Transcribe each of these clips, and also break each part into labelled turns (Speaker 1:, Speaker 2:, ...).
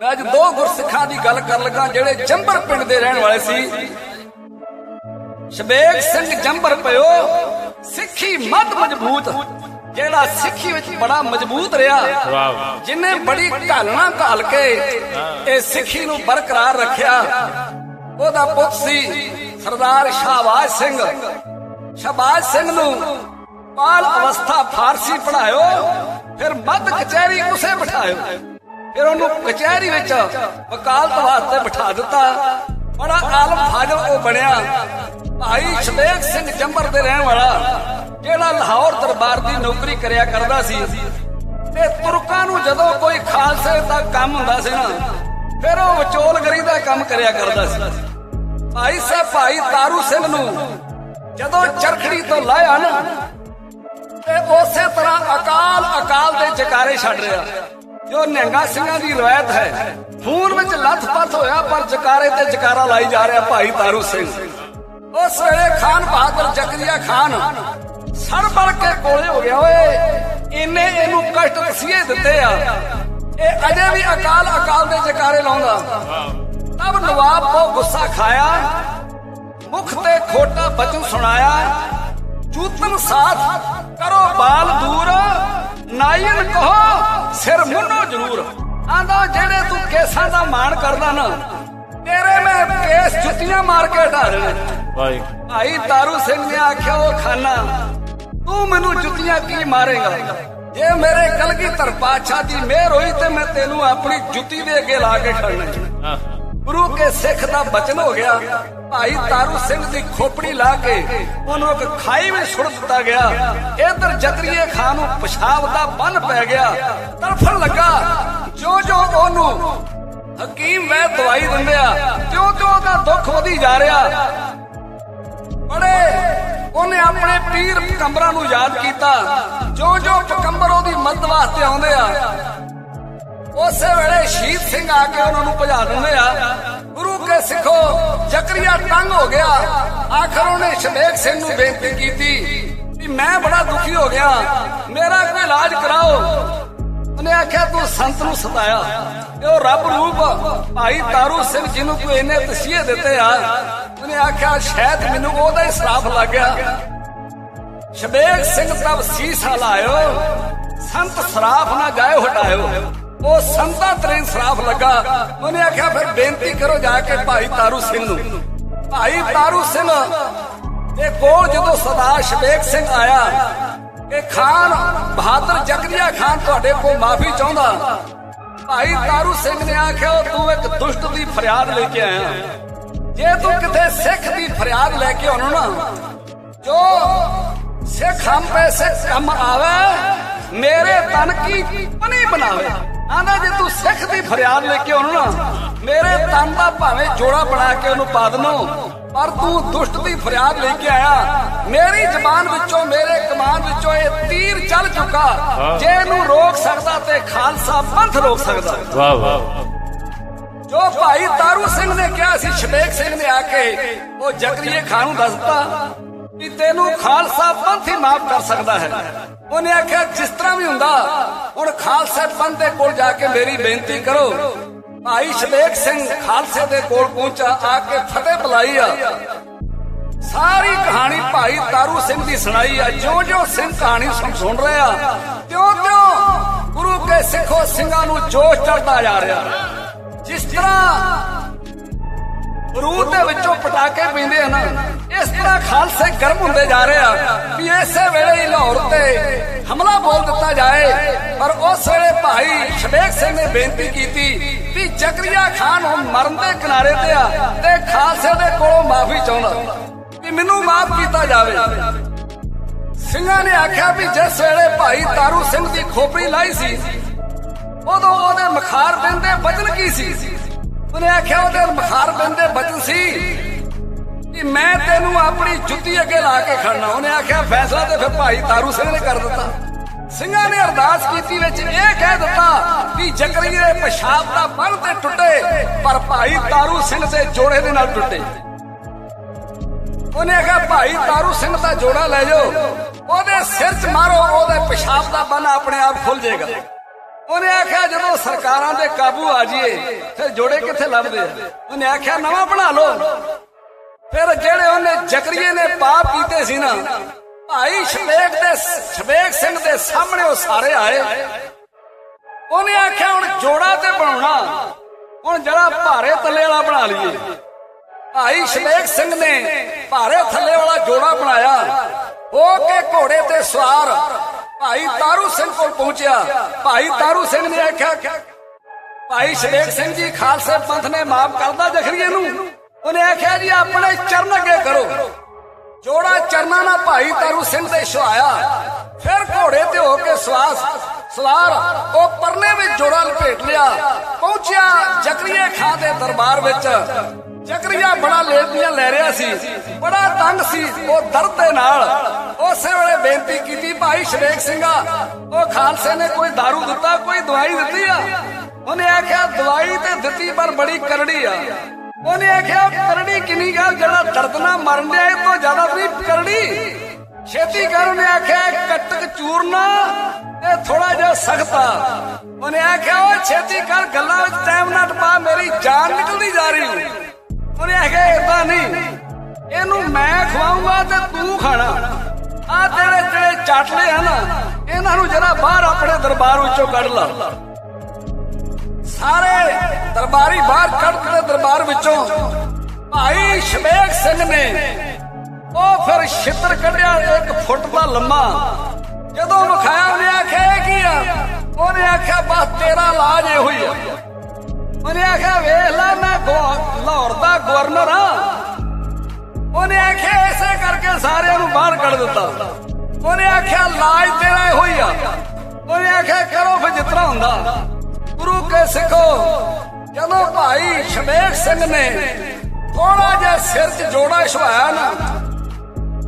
Speaker 1: ਮੈਂ ਅੱਜ ਦੋ ਗੁਰਸਿੱਖਾਂ ਦੀ ਗੱਲ ਕਰਨ ਲੱਗਾ, ਜਿਹੜੇ ਜੰਬਰ ਪਿੰਡ ਦੇ ਰਹਿਣ ਵਾਲੇ ਸੀ। ਸ਼ਬੇਗ ਸਿੰਘ ਜੰਬਰ ਪਿਓ, ਸਿੱਖੀ ਮੱਧ ਮਜ਼ਬੂਤ, ਜਿਹੜਾ ਸਿੱਖੀ ਵਿੱਚ ਬੜਾ ਮਜ਼ਬੂਤ ਰਿਹਾ।
Speaker 2: ਵਾਹ
Speaker 1: ਜਿਨੇ ਬੜੀ ਘਾਲਣਾ ਘਾਲ ਕੇ ਇਹ ਸਿੱਖੀ ਨੂੰ ਬਰਕਰਾਰ ਰੱਖਿਆ। ਉਹਦਾ ਪੁੱਤ ਸੀ ਸਰਦਾਰ ਸ਼ਾਹਬਾਜ਼ ਸਿੰਘ। ਸ਼ਾਹਬਾਜ਼ ਸਿੰਘ ਨੂੰ ਬਾਲ ਅਵਸਥਾ ਫਾਰਸੀ ਪੜਾਇਓ ਫਿਰ ਮੱਧ ਕਚਹਿਰੀ ਉਸੇ ਬਿਠਾਇਓ। ਫਿਰ ਉਹਨੂੰ ਕਚਹਿਰੀ ਵਿੱਚ ਵਕਾਲਤ ਵਾਸਤੇ ਬਿਠਾ ਦਿੱਤਾ। ਬੜਾ ਆਲਮ ਫਾਜ਼ਲ ਉਹ ਬਣਿਆ। ਭਾਈ ਸ਼ਬੇਗ ਸਿੰਘ ਜੰਬਰ ਦੇ ਰਹਿਣ ਵਾਲਾ, ਜਿਹੜਾ ਲਾਹੌਰ ਦਰਬਾਰ ਦੀ ਨੌਕਰੀ ਕਰਿਆ ਕਰਦਾ ਸੀ। ਤੇ ਤੁਰਕਾਂ ਨੂੰ ਜਦੋਂ ਕੋਈ ਖਾਲਸੇ ਦਾ ਕੰਮ ਹੁੰਦਾ ਸੀ ਨਾ, ਫਿਰ ਉਹ ਵਿਚੋਲਗਰੀ ਦਾ ਕੰਮ ਕਰਿਆ ਕਰਦਾ ਸੀ। ਭਾਈ ਸਾਹਿਬ ਭਾਈ ਤਾਰੂ ਸਿੰਘ ਨੂੰ ਜਦੋਂ ਚਰਖੜੀ ਤੋਂ ਲਾਇਆ ਨਾ, ਤੇ ਉਸੇ ਤਰ੍ਹਾਂ ਅਕਾਲ ਅਕਾਲ ਦੇ ਜਕਾਰੇ ਛੱਡ ਰਿਹਾ। ਜੋ ਨਿਹੰਗਾ ਸਿੰਘਾਂ ਦੀ ਰਵਾਇਤ ਹੈ। ਖੂਨ ਵਿੱਚ ਲੱਥ-ਪੱਥ ਹੋਇਆ, ਪਰ ਜਕਾਰੇ ਤੇ ਜਕਾਰਾ ਲਾਈ ਜਾ ਰਿਹਾ ਭਾਈ ਤਾਰੂ ਸਿੰਘ। ਉਸ ਵੇਲੇ ਖਾਨ ਬਹਾਦਰ ਜ਼ਕਰੀਆ ਖਾਨ ਸੜ ਕੇ ਕੋਲੇ ਹੋ ਗਿਆ, ਓਏ। ਇੰਨੇ ਇਹਨੂੰ ਕਸ਼ਟ ਤਸੀਹੇ ਦਿੱਤੇ ਆ। ਇਹ ਅਜੇ ਵੀ ਅਕਾਲ ਅਕਾਲ ਦੇ ਜਕਾਰੇ ਲਾਉਂਦਾ। ਤਬ ਨਵਾਬ ਕੋ ਗੁੱਸਾ ਖਾਇਆ, ਮੁਖ ਤੇ ਖੋਟਾ ਬਚਨ ਸੁਣਾਇਆ। ਚੂਤਨ ਸਾਥ ਕਰੋ ਬਾਲ ਦੂਰ ਨਾਇਨ ਕਹੋ ਸਿਰ ਮੁੰਨੋ ਜ਼ਰੂਰ। ਆਂਦਾ ਜਿਹੜੇ ਤੂੰ ਕੇਸਾਂ ਦਾ ਮਾਣ ਕਰਦਾ ਨਾ ਤੇਰੇ ਮੈਂ ਕੇਸ ਜੁੱਤੀਆਂ ਮਾਰ ਕੇ ਢਾ ਦੇਣੇ।
Speaker 2: ਵਾਹ
Speaker 1: ਭਾਈ ਤਾਰੂ ਸਿੰਘ ਨੇ ਆਖਿਆ ਉਹ ਖਾਨਾ ਤੂੰ ਮੈਨੂੰ ਜੁੱਤੀਆਂ ਕੀ ਮਾਰੇਗਾ? ਜੇ ਮੇਰੇ ਕਲਗੀਧਰ ਪਾਤਸ਼ਾਹ ਦੀ ਮਿਹਰ ਹੋਈ ਤੇ ਮੈਂ ਤੈਨੂੰ ਆਪਣੀ ਜੁੱਤੀ ਦੇ ਅੱਗੇ ਲਾ ਕੇ ਖੜਨਾ
Speaker 2: ਹਾਂ।
Speaker 1: ਗੁਰੂ ਕੇ ਸਿੱਖ ਦਾ ਬਚਨ ਹੋ ਗਿਆ। ਭਾਈ ਤਾਰੂ ਸਿੰਘ ਦੀ ਖੋਪੜੀ ਲਾ ਕੇ ਉਹਨੂੰ ਇੱਕ ਖਾਈ ਵਿੱਚ ਸੁੱਟ ਦਿੱਤਾ ਗਿਆ। ਇਧਰ ਜਕਰੀਏ ਖਾਨ ਨੂੰ ਪਿਸ਼ਾਬ ਦਾ ਬੰਨ ਪੈ ਗਿਆ। ਤੜਫਣ ਲੱਗਾ। ਜੋ ਜੋ ਉਹਨੂੰ ਹਕੀਮ ਵੈ ਦਵਾਈ ਦਿੰਦੇ ਆ। ਤਿਉਂ ਤਿਉਂ ਉਹਦਾ ਦੁੱਖ ਵਧੀ ਜਾ ਰਿਹਾ। ਬੜੇ ਉਹਨੇ ਆਪਣੇ ਪੀਰ ਪਕੰਬਰਾਂ ਨੂੰ ਯਾਦ ਕੀਤਾ। ਜੋ ਜੋ ਪਕੰਬਰ ਉਹਦੀ ਮਦਦ ਵਾਸਤੇ ਆਉਂਦੇ ਆ। ਉਸੇ ਵੇਲੇ ਸ਼ਹੀਦ ਸਿੰਘ ਆ ਕੇ ਉਹਨਾਂ ਨੂੰ ਭਜਾ ਦਿੰਦੇ ਆ। ਗੁਰੂ ਕੇ ਸਿੱਖੋ, ਜ਼ਕਰੀਆ ਤੰਗ ਹੋ ਗਿਆ। ਆਖਰ ਉਹਨੇ ਸ਼ਬੇਗ ਸਿੰਘ ਨੂੰ ਬੇਨਤੀ ਕੀਤੀ ਵੀ ਮੈਂ ਬੜਾ ਦੁਖੀ ਹੋ ਗਿਆ। ਮੇਰਾ ਕੋਈ ਇਲਾਜ ਕਰਾਓ। ਉਹਨੇ ਆਖਿਆ, ਤੂੰ ਸੰਤ ਨੂੰ ਸਤਾਇਆ ਇਹ ਉਹ ਰੱਬ ਰੂਪ ਭਾਈ ਤਾਰੂ ਸਿੰਘ ਜਿਹਨੂੰ ਤੂੰ ਇਹਨੇ ਤਸੀਹੇ ਦਿੱਤੇ ਆ। ਉਹਨੇ ਆਖਿਆ, ਸ਼ਾਇਦ ਮੈਨੂੰ ਉਹਦਾ ਹੀ ਸਰਾਫ ਲੱਗ ਗਿਆ। ਸ਼ਬੇਕ ਸਿੰਘ ਤਬ ਸੀਸਾ ਲਾਇਓ। ਸੰਤ ਸਰਾਫ ਨਾ ਜਾਇਓ, ਹਟਾਇਓ। ਉਹ ਸੰਤਾਂ ਤਰੇ ਸਰਾਫ ਲੱਗਾ। ਉਹਨੇ ਆਖਿਆ, ਫਿਰ ਬੇਨਤੀ ਕਰੋ ਜਾ ਕੇ ਭਾਈ ਤਾਰੂ ਸਿੰਘ ਨੂੰ। ਭਾਈ ਤਾਰੂ ਸਿੰਘ, ਇਹ ਕੋਲ ਜਦੋਂ ਸਰਦਾਰ ਸ਼ਬੇਗ ਸਿੰਘ ਆਇਆ ਕਿ ਖਾਨ ਬਹਾਦਰ ਜ਼ਕਰੀਆ ਖਾਨ ਤੁਹਾਡੇ ਕੋਲ ਮਾਫੀ ਚਾਹੁੰਦਾ। ਭਾਈ ਤਾਰੂ ਸਿੰਘ ਨੇ ਆਖਿਆ, ਉਹ ਤੂੰ ਇੱਕ ਦੁਸ਼ਟ ਦੀ ਫਰਿਆਦ ਲੈ ਕੇ ਆਇਆ। ਜੇ ਤੂੰ ਕਿਤੇ ਸਿੱਖ ਦੀ ਫਰਿਆਦ ਲੈ ਕੇ ਆਉਣਾ ਨਾ, ਜੋ ਸਿੱਖ ਹਮ ਪੈਸੇ ਕੰਮ ਆਵੇ, ਮੇਰੇ ਤਨ ਕੀ ਪਨੀ ਬਣਾਵੇ? ਆਂਦਾ ਜੇ ਤੂੰ ਸਿੱਖ ਦੀ ਫਰਿਆਦ ਲੈ ਕੇ ਆਉਣਾ ਨਾ ਮੇਰੇ ਤਨ ਦਾ ਭਾਵੇਂ ਜੋੜਾ ਬਣਾ ਕੇ ਉਹਨੂੰ ਪਾ ਦਨੋ ਪਰ ਤੂੰ ਦੁਸ਼ਟ ਦੀ ਫਰਿਆਦ ਲੈ ਕੇ ਆਇਆ। ਮੇਰੀ ਜ਼ਬਾਨ ਵਿੱਚੋਂ ਮੇਰੇ ਕਮਾਨ ਵਿੱਚੋਂ ਇਹ ਤੀਰ ਚੱਲ ਚੁੱਕਾ। ਜੇ ਇਹਨੂੰ ਰੋਕ ਸਕਦਾ ਤੇ ਖਾਲਸਾ ਪੰਥ ਰੋਕ ਸਕਦਾ।
Speaker 2: ਵਾਹ ਵਾਹ।
Speaker 1: ਜੋ ਭਾਈ ਤਾਰੂ ਸਿੰਘ ਨੇ ਕਿਹਾ ਸੀ ਸ਼ਬੇਗ ਸਿੰਘ ਨੇ ਆ ਕੇ ਉਹ ਜ਼ਕਰੀਏ ਖਾਨ ਨੂੰ ਦੱਸਤਾ ਕਿ ਤੈਨੂੰ ਖਾਲਸਾ ਪੰਥ ਹੀ ਮਾਫ ਕਰ ਸਕਦਾ ਹੈ। ਉਹਨੇ ਆਖਿਆ, ਜਿਸ ਤਰ੍ਹਾਂ ਵੀ ਹੁੰਦਾ, ਹੁਣ ਖਾਲਸੇ ਪੰਥ ਦੇ ਕੋਲ ਜਾ ਕੇ ਮੇਰੀ ਬੇਨਤੀ ਕਰੋ। ਭਾਈ ਸ਼ਬੇਗ ਸਿੰਘ ਖਾਲਸੇ ਦੇ ਕੋਲ ਪਹੁੰਚਾ, ਆ ਕੇ ਫਤਿਹ ਬੁਲਾਈ ਆ। ਸਾਰੀ ਕਹਾਣੀ ਭਾਈ ਤਾਰੂ ਸਿੰਘ ਦੀ ਸੁਣਾਈ ਆ। ਜਿਉਂ ਜਿਉਂ ਸਿੰਘ ਕਹਾਣੀ ਸੁਣ ਸੁਣ ਰਿਹਾ ਤਿਉਂ ਤਿਉਂ ਗੁਰੂ ਕੇ ਸਿੱਖੋ ਸਿੰਘਾਂ ਨੂੰ ਜੋਸ਼ ਚੜਦਾ ਜਾ ਰਿਹਾ। ਜਿਸ ਤਰ੍ਹਾਂ ਬਰੂਦ ਦੇ ਵਿੱਚੋਂ ਪਟਾਕੇ ਪੈਂਦੇ ਹਨ। ਇਸ ਤਰ੍ਹਾਂ ਖਾਲਸੇ ਗਰਮ ਹੁੰਦੇ ਜਾ ਰਹੇ ਆ ਵੀ ਇਸੇ ਵੇਲੇ ਹੀ ਲਾਹੌਰ ਤੇ ਹਮਲਾ ਬੋਲ ਦਿੱਤਾ ਜਾਏ। ਪਰ ਉਸ ਵੇਲੇ ਭਾਈ ਸ਼ਬੇਗ ਸਿੰਘ ਨੇ ਬੇਨਤੀ ਕੀਤੀ ਵੀ ਜ਼ਕਰੀਆ ਖਾਨ ਹੁਣ ਮਰਨ ਦੇ ਕਿਨਾਰੇ ਤੇ ਆ ਤੇ ਖਾਲਸੇ ਦੇ ਕੋਲੋਂ ਮਾਫੀ ਚਾਹੁੰਦਾ। ਵੀ ਮੈਨੂੰ ਮਾਫ ਕੀਤਾ ਜਾਵੇ। ਸਿੰਘਾਂ ਨੇ ਆਖਿਆ ਵੀ ਜਿਸ ਵੇਲੇ ਭਾਈ ਤਾਰੂ ਸਿੰਘ ਦੀ ਖੋਪੜੀ ਲਾਈ ਸੀ, ਉਦੋਂ ਉਹਦੇ ਮਖਾਰ ਬਿੰਦ ਦੇ ਬਚਨ ਕੀ ਸੀ? ਉਹਨੇ ਆਖਿਆ ਉਹਦੇ ਮਖਾਰ ਬਿੰਦ ਦੇ ਬਚਨ ਸੀ ਕਿ ਮੈਂ ਤੈਨੂੰ ਆਪਣੀ ਜੁੱਤੀ ਅੱਗੇ ਲਾ ਕੇ ਖੜਨਾ। ਉਹਨੇ ਆਖਿਆ, ਫੈਸਲਾ ਤੇ ਫਿਰ ਭਾਈ ਤਾਰੂ ਸਿੰਘ ਨੇ ਕਰ ਦਿੱਤਾ। ਸਿੰਘਾਂ ਨੇ ਅਰਦਾਸ ਕੀਤੀ ਵਿੱਚ ਇਹ ਕਹਿ ਦਿੱਤਾ ਕਿ ਜ਼ਕਰੀਏ ਦੇ ਪਿਸ਼ਾਬ ਦਾ ਬੰਨ ਤੇ ਟੁੱਟੇ, ਪਰ ਭਾਈ ਤਾਰੂ ਸਿੰਘ ਦੇ ਜੋੜੇ ਦੇ ਨਾਲ ਟੁੱਟੇ। ਉਹਨੇ ਆਖਿਆ, ਭਾਈ ਤਾਰੂ ਸਿੰਘ ਦਾ ਜੋੜਾ ਲੈ ਜਾਓ। ਉਹਦੇ ਸਿਰ 'ਚ ਮਾਰੋ, ਉਹਦੇ ਪਿਸ਼ਾਬ ਦਾ ਬੰਨ ਆਪਣੇ ਆਪ ਖੁੱਲ ਜਾਏਗਾ। ਉਹਨੇ ਆਖਿਆ, ਜਦੋਂ ਸਰਕਾਰਾਂ ਦੇ ਕਾਬੂ ਆ ਜਾਈਏ, ਫਿਰ ਜੋੜੇ ਕਿੱਥੇ ਲੱਭਦੇ ਉਹਨੇ ਆਖਿਆ, ਨਵਾਂ ਬਣਾ ਲਓ। ਫਿਰ ਜਿਹੜੇ ਉਹਨੇ ਜਕਰੀਏ ਨੇ ਪਾਪ ਕੀਤੇ ਸੀ ਨਾ, ਭਾਈ ਸ਼ਬੇਕ ਦੇ ਸ਼ਬੇਕ ਸਿੰਘ ਦੇ ਸਾਹਮਣੇ ਉਹ ਸਾਰੇ ਆਏ। ਉਹਨੇ ਆਖਿਆ, ਹੁਣ ਜੋੜਾ ਤੇ ਬਣਾਉਣਾ। ਹੁਣ ਜਿਹੜਾ ਭਾਰੇ ਥੱਲੇ ਵਾਲਾ ਬਣਾ ਲਈਏ। ਭਾਈ ਸ਼ਬੇਕ ਸਿੰਘ ਨੇ ਭਾਰੇ ਥੱਲੇ ਵਾਲਾ ਜੋੜਾ ਬਣਾਇਆ। ਹੋ ਕੇ ਘੋੜੇ ਤੇ ਸਵਾਰ ਭਾਈ ਤਾਰੂ ਸਿੰਘ ਕੋਲ ਪਹੁੰਚਿਆ। ਭਾਈ ਤਾਰੂ ਸਿੰਘ ਨੇ ਆਖਿਆ, ਭਾਈ ਸ਼ਬੇਕ ਸਿੰਘ ਜੀ, ਖਾਲਸੇ ਪੰਥ ਨੇ ਮਾਫ ਕਰਦਾ ਜਖਰੀਏ ਨੂੰ। ਉਹਨੇ ਆਖਿਆ, ਜੀ ਆਪਣੇ ਚਰਨ ਅੱਗੇ ਕਰੋ। ਜੋੜਾ ਚਰਨਾਂ ਨਾਲ ਭਾਈ ਤਾਰੂ ਸਿੰਘ ਤੇ ਛੁਆਇਆ ਫਿਰ ਘੋੜੇ ਤੇ ਹੋ ਕੇ ਸਵਾਸ, ਸਵਾਰ, ਉਹ ਪਰਨੇ ਵਿੱਚ ਜੋੜਾ ਲਪੇਟ ਲਿਆ। ਪਹੁੰਚਿਆ ਜਕਰੀਏ ਖਾਂ ਦੇ ਦਰਬਾਰ ਵਿੱਚ। ਜਕਰੀਆ ਬੜਾ ਲੇਪੀਆਂ ਲੈ ਰਿਹਾ ਸੀ। ਬੜਾ ਤੰਗ ਸੀ। ਉਹ ਦਰਦ ਦੇ ਨਾਲ। ਉਸੇ ਵੇਲੇ ਬੇਨਤੀ ਕੀਤੀ, ਭਾਈ ਸ਼ਰੇਕ ਸਿੰਘਾ ਉਹ ਖਾਲਸੇ ਨੇ ਕੋਈ दारू ਦਿੱਤਾ, ਕੋਈ ਦਵਾਈ ਦਿੱਤੀ ਆ? ਉਹਨੇ ਆਖਿਆ, ਦਵਾਈ ਤੇ ਦਿੱਤੀ, ਪਰ ਬੜੀ ਕਰੜੀ ਆ। ਉਹਨੇ ਆਖਿਆ, ਕਰੜੀ ਕਿੰਨੀ ਗੱਲ, ਜਿਹੜਾ ਦਰਦ ਨਾਲ ਮਰਨ ਡਿਆ ਇਹ ਤੋਂ ਜ਼ਿਆਦਾ ਨਹੀਂ ਕਰੜੀ। ਛੇਤੀ ਕਰ ਉਹਨੇ ਆਖਿਆ, ਕਟਕ ਚੂਰਨਾ ਇਹ ਥੋੜਾ ਜਿਹਾ ਸਖ਼ਤਾ ਆ। ਉਹਨੇ ਆਖਿਆ ਉਹ ਛੇਤੀ ਕਰ, ਗੱਲਾਂ ਵਿੱਚ ਟਾਈਮ ਨਾ ਟਪਾ ਮੇਰੀ ਜਾਨ ਨਿਕਲਦੀ ਜਾ ਰਹੀ। ਉਹਨੇ ਆਖਿਆ ਇਦਾਂ ਨਹੀਂ ਇਹਨੂੰ ਮੈਂ ਖਵਾਉਂਗਾ ਤੇ ਤੂੰ ਖਾਣਾ। ਆ ਤੇਰੇ ਜਿਹੜੇ ਚਾਟਲੇ ਹਨ ਇਹਨਾਂ ਨੂੰ ਜਰਾ ਬਾਹਰ ਆਪਣੇ ਦਰਬਾਰ ਵਿੱਚੋਂ ਕੱਢ ਲਾ। ਸਾਰੇ ਦਰਬਾਰੀ ਬਾਹਰ ਕੱਢ ਕੇ ਦਰਬਾਰ ਵਿੱਚੋਂ। ਭਾਈ ਸ਼ਬੇਕ ਸਿੰਘ ਨੇ ਉਹ ਫਿਰ ਛਿੱਤਰ ਕੱਢਿਆ, ਇੱਕ ਫੁੱਟ ਦਾ ਲੰਮਾ। ਜਦੋਂ ਵਿਖਾਇਆ ਉਹਨੇ ਆਖਿਆ, ਇਹ ਕੀ ਆ? ਉਹਨੇ ਆਖਿਆ, ਬਸ ਤੇਰਾ ਇਲਾਜ ਇਹੋ ਹੀ ਆ। ਉਹਨੇ ਆਖਿਆ, ਵੇਖ ਮੈਂ ਲਾਹੌਰ ਦਾ ਗਵਰਨਰ ਆ ਉਹਨੇ ਆਖਿਆ ਐਸੇ ਕਰਕੇ ਸਾਰਿਆਂ ਨੂੰ ਬਾਹਰ ਕੱਢ ਦਿੱਤਾ। ਉਹਨੇ ਆਖਿਆ, ਲਾਜ ਤੇਰਾ ਇਹੋ ਹੀ ਆ। ਉਹਨੇ ਆਖਿਆ, ਕਰੋ ਫਿਰ ਜਿਤਨਾ ਹੁੰਦਾ। ਗੁਰੂ ਕੇ ਸਿੱਖੋ। ਜਦੋਂ ਭਾਈ ਸ਼ਮੇਕ ਸਿੰਘ ਨੇ ਥੋੜਾ ਜਿਹਾ ਸਿਰ 'ਚ ਜੋੜਾ ਛਵਾਇਆ ਨਾ।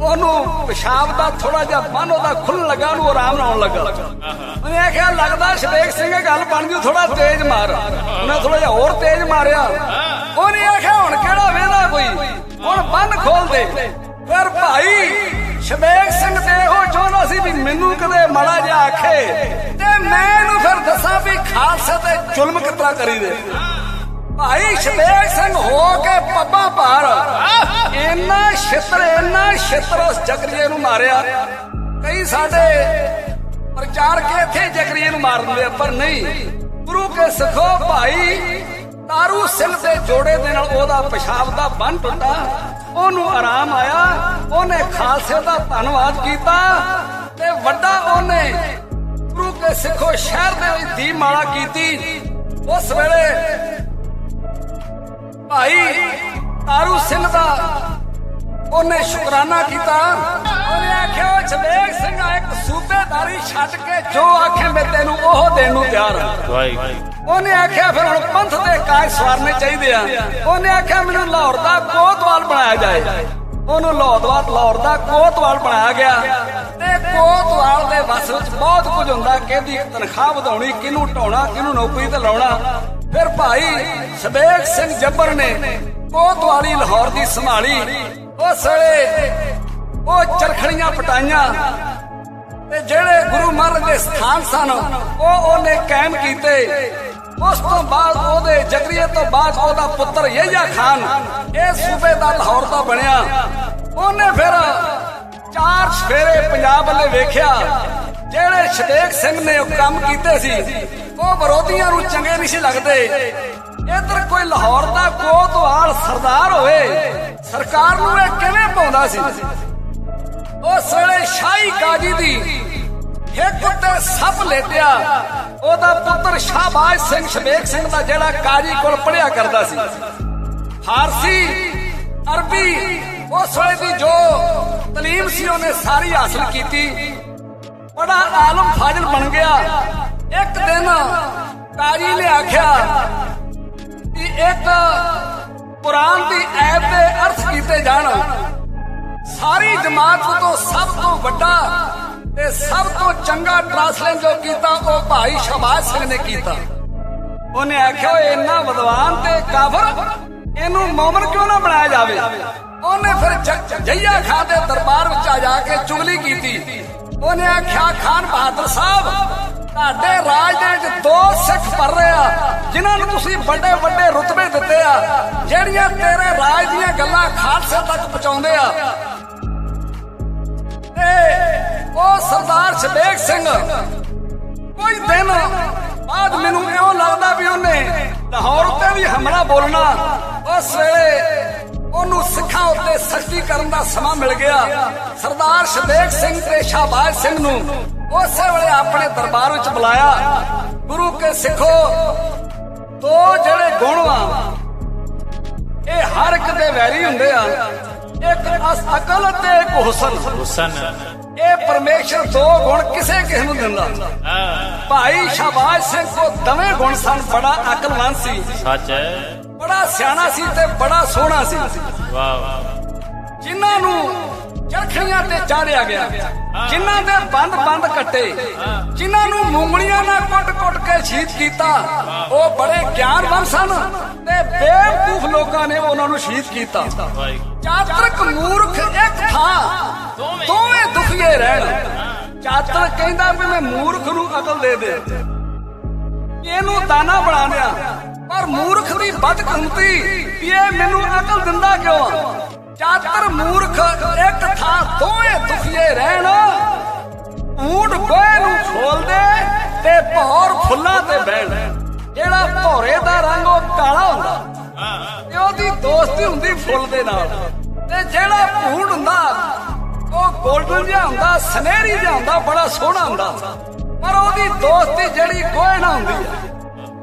Speaker 1: ਉਹਨੂੰ ਪਿਸ਼ਾਬ ਦਾ ਥੋੜਾ ਜਿਹਾ ਬੰਨ ਉਹਦਾ ਖੁੱਲਣ ਲੱਗਾ, ਉਹਨੂੰ ਆਰਾਮ ਆਉਣ ਲੱਗਾ। ਉਹਨੇ ਆਖਿਆ, ਲੱਗਦਾ ਸ਼ਮੇਕ ਸਿੰਘ ਗੱਲ ਬਣ ਗਈ ਥੋੜਾ ਤੇਜ਼ ਮਾਰ। ਉਹਨੇ ਥੋੜਾ ਜਿਹਾ ਹੋਰ ਤੇਜ਼ ਮਾਰਿਆ। ਉਹਨੇ ਆਖਿਆ, ਹੁਣ ਕਿਹੜਾ ਵੇਦਾ ਕੋਈ? ਹੁਣ ਬੰਨ ਖੋਲ ਦੇ। ਫਿਰ ਭਾਈ ਸ਼ਮੇਕ ਸਿੰਘ ਤੇ ਇਹੋ ਚਾਹੁੰਦਾ ਸੀ ਵੀ ਮੈਨੂੰ ਕਦੇ ਮਾੜਾ ਜਿਹਾ ਆਖੇ ਤੇ ਮੈਂ ਇਹਨੂੰ ਫਿਰ ਦੱਸਾਂ ਵੀ ਖਾਲਸਾ ਤੇ ਜ਼ੁਲਮ ਕਿਤਨਾ ਕਰੀਦੇ ਭਾਈ ਸ਼ਬੇਕ ਸਿੰਘ ਹੋ ਛਿੱਤਰ ਜਗਰੀਏ ਨੂੰ ਮਾਰਿਆ। ਕਈ ਸਾਡੇ ਪ੍ਰਚਾਰਕ ਇੱਥੇ ਜਗਰੀਏ ਨੂੰ ਮਾਰ ਦਿੰਦੇ ਪਰ ਨਹੀਂ। ਗੁਰੂ ਕੇ ਸਿੱਖੋ ਭਾਈ, ਤਾਰੂ ਸਿੰਘ ਦੇ ਜੋੜੇ ਦੇ ਨਾਲ ਉਹਦਾ ਪਿਸ਼ਾਬ ਦਾ ਬੰਨ ਟੁੱਟਾ। ਉਹਨੂੰ ਆਰਾਮ ਆਇਆ, ਉਹਨੇ ਖਾਲਸੇ ਦਾ ਧੰਨਵਾਦ ਕੀਤਾ ਤੇ ਵੱਡਾ ਉਹਨੇ ਗੁਰੂ ਕੇ ਸਿੱਖੋ ਸ਼ਹਿਰ ਦੇ ਵਿੱਚ ਦੀਪਮਾਲਾ ਕੀਤੀ। ਉਸ ਵੇਲੇ ਭਾਈ ਤਾਰੂ ਸਿੰਘ ਦਾ ਉਹਨੇ ਸ਼ੁਕਰਾਨਾ ਕੀਤਾ। ਉਹਨੇ ਆਖਿਆ ਉਹ ਸਿੰਘਾ ਇੱਕ ਸੂਬੇਦਾਰੀ ਛੱਡ ਕੇ ਜੋ ਆਖੇ ਮੈਂ ਤੈਨੂੰ ਉਹ ਦੇਣ ਨੂੰ ਤਿਆਰ ਹਾਂ
Speaker 2: ਵਾਹਿਗੁਰੂ।
Speaker 1: ਉਹਨੇ ਆਖਿਆ ਫਿਰ ਹੁਣ ਪੰਥ ਦੇ ਕਾਜ ਸਵਾਰਨੇ ਚਾਹੀਦੇ ਆ। ਉਹਨੇ ਆਖਿਆ ਮੈਨੂੰ ਲਾਹੌਰ ਦਾ ਕੋਤਵਾਲ ਬਣਾਇਆ ਜਾਏ। ਉਹਨੂੰ ਲਾਹੌਰਵਾਲ ਲਾਹੌਰ ਦਾ ਕੋਤਵਾਲ ਬਣਾਇਆ ਗਿਆ। ਤੇ ਕੋਤਵਾਲ ਦੇ ਵਸ ਵਿੱਚ ਬਹੁਤ ਕੁਝ ਹੁੰਦਾ ਕਿਹਦੀ ਤਨਖਾਹ ਵਧਾਉਣੀ ਕਿਹਨੂੰ ਢਾਉਣਾ ਕਿਹਨੂੰ ਨੌਕਰੀ ਤੇ ਲਾਉਣਾ। ਫਿਰ ਭਾਈ ਸਬੇਕ ਸਿੰਘ ਜੱਬਰ ਨੇ ਕੋਤਵਾਲੀ ਲਾਹੌਰ ਦੀ ਸੰਭਾਲੀ। ਉਸ ਵੇਲੇ ਉਹ ਚਰਖੜੀਆਂ ਪਟਾਈਆਂ। ਤੇ ਜਿਹੜੇ ਗੁਰੂ ਮਹਾਰਾਜ ਦੇ ਸਥਾਨ ਸਨ, ਉਹ ਉਹਨੇ ਕਾਇਮ ਕੀਤੇ। ਉਸ ਤੋਂ ਬਾਅਦ ਉਹਦੇ ਜਗਰੀਏ ਤੋਂ ਬਾਅਦ ਉਹਦਾ ਪੁੱਤਰ ਯਹੀਆ ਖਾਨ, ਇਹ ਸੂਬੇ ਦਾ ਲਾਹੌਰ ਦਾ ਬਣਿਆ। ਉਹਨੇ ਫਿਰ ਚਾਰ ਸਫੇਰੇ ਪੰਜਾਬ ਵੱਲੇ ਵੇਖਿਆ। ਜਿਹੜੇ ਸ਼ਦੇਕ ਸਿੰਘ ਨੇ ਉਹ ਕੰਮ ਕੀਤੇ ਸੀ, ਉਹ ਵਿਰੋਧੀਆਂ ਨੂੰ ਚੰਗੇ ਨਹੀਂ ਸੀ ਲੱਗਦੇ। ਇੱਧਰ ਕੋਈ ਲਾਹੌਰ ਦਾ ਕੋਤਵਾਲ ਸਰਦਾਰ ਹੋਵੇ ਸਰਕਾਰ ਨੂੰ ਇਹ ਕਿਵੇਂ ਪਾਉਂਦਾ ਸੀ? ਉਸ ਵੇਲੇ ਸ਼ਾਹੀ ਕਾਜੀ ਦੀ ਹਿੱਕ ਉੱਤੇ ਸੱਪ ਲੇਟਿਆ। ਉਹਦਾ ਪੁੱਤਰ ਸ਼ਾਹਬਾਜ਼ ਸਿੰਘ ਸ਼ਬੇਕ ਸਿੰਘ ਦਾ ਜਿਹੜਾ ਕਾਜੀ ਕੋਲ ਪੜਿਆ ਕਰਦਾ ਸੀ। ਫਾਰਸੀ, ਅਰਬੀ ਉਸ ਵੇਲੇ ਦੀ ਜੋ ਤਾਲੀਮ ਸੀ, ਉਹਨੇ ਸਾਰੀ ਹਾਸਲ ਕੀਤੀ। ਬੜਾ ਆਲਮ ਫਾਜ਼ਿਲ ਬਣ ਗਿਆ। ਇੱਕ ਦਿਨ ਕਾਜੀ ਨੇ ਆਖਿਆ ਕਿ ਇੱਕ ਕੁਰਾਨ ਦੀ ਐਤ ਦੇ ਅਰਥ ਕੀਤੇ ਜਾਣ। ਸਾਰੀ ਜਮਾਤ ਤੋਂ ਸਭ ਤੋਂ ਵੱਡਾ ਤੇ ਸਭ ਤੋਂ ਚੰਗਾ ਟ੍ਰਾਂਸਲੇਟ ਜੋ ਕੀਤਾ, ਉਹ ਭਾਈ ਸ਼ਬਾਜ਼ ਸਿੰਘ ਨੇ ਕੀਤਾ। ਉਹਨੇ ਆਖਿਆ ਇੰਨਾ ਵਿਦਵਾਨ ਤੇ ਕਾਫਰ, ਇਹਨੂੰ ਮੌਮਨ ਕਿਉਂ ਨਾ ਬਣਾਇਆ ਜਾਵੇ? ਉਹਨੇ ਫਿਰ ਜ- ਜਈਆ ਖਾਨ ਦੇ ਦਰਬਾਰ ਵਿੱਚ ਆ ਜਾ ਕੇ ਚੁਗਲੀ ਕੀਤੀ। ਉਹਨੇ ਆਖਿਆ, ਖਾਨ ਬਹਾਦਰ ਸਾਹਿਬ ਤੁਹਾਡੇ ਰਾਜ ਦੇ ਵਿੱਚ ਦੋ ਸਿੱਖ ਪਰ ਰਹੇ ਆ, ਜਿਨ੍ਹਾਂ ਨੂੰ ਤੁਸੀਂ ਵੱਡੇ ਵੱਡੇ ਰੁਤਬੇ ਦਿੱਤੇ ਆ, ਜਿਹੜੀਆਂ ਤੇਰੇ ਰਾਜ ਦੀਆਂ ਗੱਲਾਂ ਖਾਲਸੇ ਤੱਕ ਪਹੁੰਚਾਉਂਦੇ ਆ। ਤੇ ਉਹ ਸਰਦਾਰ ਸ਼ਬੇਕ ਸਿੰਘ। ਕੋਈ ਦਿਨ ਬਾਅਦ ਮੈਨੂੰ ਇਉਂ ਲੱਗਦਾ ਵੀ ਉਹਨੇ ਲਾਹੌਰ ਉੱਤੇ ਵੀ ਹਮਲਾ ਬੋਲਣਾ, ਉਸ ਵੇਲੇ ਉਹਨੂੰ ਸਿੱਖਾਂ ਉੱਤੇ ਸਖਤੀ ਕਰਨ ਦਾ ਸਮਾਂ ਮਿਲ ਗਿਆ। ਸਰਦਾਰ ਸ਼ਬੇਕ ਸਿੰਘ ਤੇ ਸ਼ਾਹਬਾਜ਼ ਸਿੰਘ ਨੂੰ ਉਸੇ ਵੇਲੇ ਆਪਣੇ ਦਰਬਾਰ ਵਿੱਚ ਬੁਲਾਇਆ ਗੁਰੂ ਕੇ ਸਿੱਖੋ ਦੋ ਜਿਹੜੇ ਗੁਣ ਆ ਇਹ ਹਰ ਇੱਕ ਦੇ ਵੈਰੀ ਹੁੰਦੇ ਆ ਇੱਕ ਅਸ ਅਕਲ ਤੇ ਇੱਕ ਹੁਸਨ।
Speaker 2: ਹੁਸਨ।
Speaker 1: ਇਹ ਪਰਮੇਸ਼ਰ ਦੋ ਗੁਣ ਕਿਸੇ ਕਿਸੇ ਨੂੰ ਦਿੰਦਾ। ਭਾਈ ਸ਼ਾਬਾਸ਼ ਸਿੰਘ ਕੋ ਦਵੇਂ ਗੁਣ ਸਨ ਬੜਾ ਅਕਲਮੰਦ ਸੀ।
Speaker 2: ਸੱਚ ਹੈ।
Speaker 1: ਬੜਾ ਸਿਆਣਾ ਸੀ ਤੇ ਬੜਾ ਸੋਹਣਾ ਸੀ।
Speaker 2: ਵਾਹ।
Speaker 1: ਜਿਨ੍ਹਾਂ ਨੂੰ ਚਰਖੀਆਂ ਤੇ ਚਾੜਿਆ ਗਿਆ। ਜਿਨ੍ਹਾਂ ਦੇ ਬੰਦ ਬੰਦ ਕੱਟੇ, ਜਿਨ੍ਹਾਂ ਨੂੰ ਮੂੰਗਲੀਆਂ ਨਾਲ ਕੁੱਟ-ਕੁੱਟ ਕੇ ਸ਼ਹੀਦ ਕੀਤਾ, ਉਹ ਬੜੇ ਗਿਆਨਵੰਤ ਸਨ ਤੇ ਬੇਵਕੂਫ ਲੋਕਾਂ ਨੇ ਉਹਨਾਂ ਨੂੰ ਸ਼ਹੀਦ ਕੀਤਾ। ਚਾਤਰਕ ਮੂਰਖ ਇੱਕ ਥਾਂ, ਦੋਵੇਂ ਦੁਖੀਏ ਰਹਿਣ। ਚਾਤਰਕ ਕਹਿੰਦਾ ਵੀ ਮੈਂ ਮੂਰਖ ਨੂੰ ਅਕਲ ਦੇ ਦੇ। ਇਹਨੂੰ ਦਾਨਾ ਬਣਾ ਲਿਆ ਪਰ ਮੂਰਖ ਦੀ ਬਦਕਿਸਮਤੀ ਵੀ ਇਹ ਮੈਨੂੰ ਅਕਲ ਦਿੰਦਾ ਕਿਉਂ ਚਾਤਰ ਮੂਰਖ, ਇੱਕ ਥਾਂ ਦੋਵੇਂ ਦੁਖੀਏ ਰਹਿਣ। ਊਂਟ ਗੋਏ ਨੂੰ ਖੋਲਦੇ ਤੇ ਭੌਰ ਫੁੱਲਾਂ ਤੇ ਬਹਿਣ। ਜਿਹੜਾ ਭੌਰੇ ਦਾ ਰੰਗ ਉਹ ਕਾਲਾ ਹੁੰਦਾ। ਤੇ ਉਹਦੀ ਦੋਸਤੀ ਹੁੰਦੀ ਫੁੱਲ ਦੇ ਨਾਲ। ਤੇ ਜਿਹੜਾ ਭੂੰਡ ਹੁੰਦਾ, ਉਹ ਗੋਲਡਨ ਜਿਹਾ ਹੁੰਦਾ, ਸਨਹਿਰੀ ਜਿਹਾ ਹੁੰਦਾ, ਬੜਾ ਸੋਹਣਾ ਹੁੰਦਾ। ਪਰ ਉਹਦੀ ਦੋਸਤੀ ਜਿਹੜੀ ਗੋਏ ਨਾਲ ਹੁੰਦੀ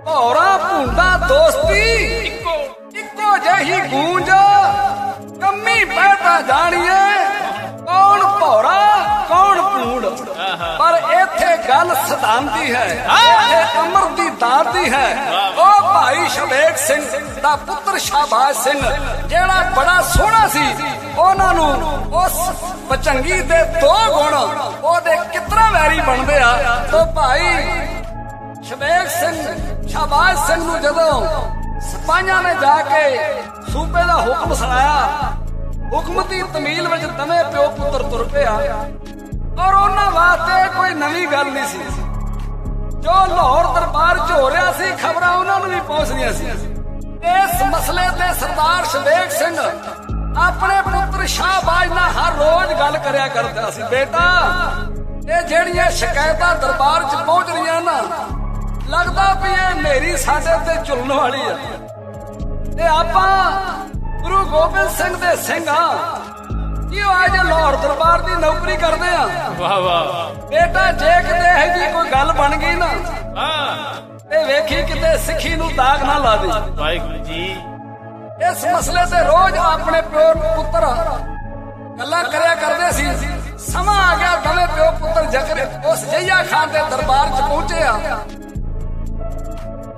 Speaker 1: ਭੌਰਾ ਭੂੰਡਾ ਦੋਸਤੀ। ਇੱਕੋ ਇੱਕੋ ਜਿਹੀ ਗੂੰਜ ਕੰਮੀ ਬਹਿਤਾ ਜਾਣੀਏ। ਕੌਣ ਭੌਰਾ, ਕੌਣ ਭੂੰਡ? ਪਰ ਇੱਥੇ ਗੱਲ ਸਦਾਂਦੀ ਹੈ, ਇੱਥੇ ਅਮਰ ਦੀ ਦਾਤ ਦੀ ਹੈ। ਉਹ ਭਾਈ ਸ਼ਬੇਕ ਸਿੰਘ ਦਾ ਪੁੱਤਰ ਸ਼ਾਬਾਸ਼ ਸਿੰਘ, ਜਿਹੜਾ ਬੜਾ ਸੋਹਣਾ ਸੀ। ਉਹਨਾਂ ਨੂੰ ਉਸ ਬਚੰਗੀ ਦੇ ਦੋ ਗੁਣ, ਉਹਦੇ ਕਿਤਨਾ ਵੈਰੀ ਬਣਦੇ ਆ। ਤਾਂ ਭਾਈ ਸ਼ਬੇਕ ਸਿੰਘ ਸ਼ਾਬਾਜ਼ ਸਿੰਘ ਨੂੰ ਜਦੋਂ ਸਿਪਾਹੀਆਂ ਨੇ ਜਾ ਕੇ ਸੂਬੇ ਦਾ ਹੁਕਮ ਸੁਣਾਇਆ, ਹੁਕਮਤੀ ਤਮੀਲ ਵਿੱਚ ਦਵੇਂ ਪਿਓ ਪੁੱਤਰ ਤੁਰ ਪਿਆ, ਔਰ ਉਹਨਾਂ ਵਾਸਤੇ ਕੋਈ ਨਵੀਂ ਗੱਲ ਨਹੀਂ ਸੀ। ਜੋ ਲਾਹੌਰ ਦਰਬਾਰ 'ਚ ਹੋ ਰਿਹਾ ਸੀ, ਖਬਰਾਂ ਉਹਨਾਂ ਨੂੰ ਵੀ ਪਹੁੰਚਦੀਆਂ ਸੀ। ਇਸ ਮਸਲੇ ਤੇ ਸਰਦਾਰ ਸ਼ਬੇਕ ਸਿੰਘ ਆਪਣੇ ਪੁੱਤਰ ਸ਼ਾਹਬਾਜ਼ ਨਾਲ ਹਰ ਰੋਜ਼ ਗੱਲ ਕਰਿਆ ਕਰਦਾ ਸੀ। ਬੇਟਾ, ਇਹ ਜਿਹੜੀਆਂ ਸ਼ਿਕਾਇਤਾਂ ਦਰਬਾਰ 'ਚ ਪਹੁੰਚ ਰਹੀਆਂ ਨਾ ਲੱਗਦਾ ਵੀ ਇਹ ਮੇਰੀ ਸਾਡੇ ਤੇ ਚੁਲਣ ਵਾਲੀ ਆ। ਤੇ ਆਪਾਂ ਗੁਰੂ ਗੋਬਿੰਦ ਸਿੰਘ ਦੇ ਸਿੰਘ ਆ। ਉਹ ਅੱਜ ਲਾਹੌਰ ਦਰਬਾਰ ਦੀ ਨੌਕਰੀ ਕਰਦੇ ਆ?
Speaker 2: ਵਾਹ ਵਾਹ।
Speaker 1: ਬੇਟਾ ਜੇ ਕਿਤੇ ਇਹ ਜੀ ਕੋਈ ਗੱਲ ਬਣ ਗਈ ਨਾ
Speaker 2: ਹਾਂ।
Speaker 1: ਤੇ ਵੇਖੀ ਕਿਤੇ ਸਿੱਖੀ ਨੂੰ ਦਾਗ ਨਾ ਲਾ ਦੇ।
Speaker 2: ਵਾਹਿਗੁਰੂ ਜੀ।
Speaker 1: ਇਸ ਮਸਲੇ ਤੇ ਰੋਜ਼ ਆਪਣੇ ਪਿਓ ਪੁੱਤਰ ਗੱਲਾਂ ਕਰਿਆ ਕਰਦੇ ਸੀ। ਸਮਾਂ ਆ ਗਿਆ ਦੋਵੇਂ ਪਿਓ ਪੁੱਤਰ ਜਕਰ ਉਸ ਜਈਆ ਖਾਨ ਦੇ ਦਰਬਾਰ 'ਚ ਪਹੁੰਚੇ ਆ।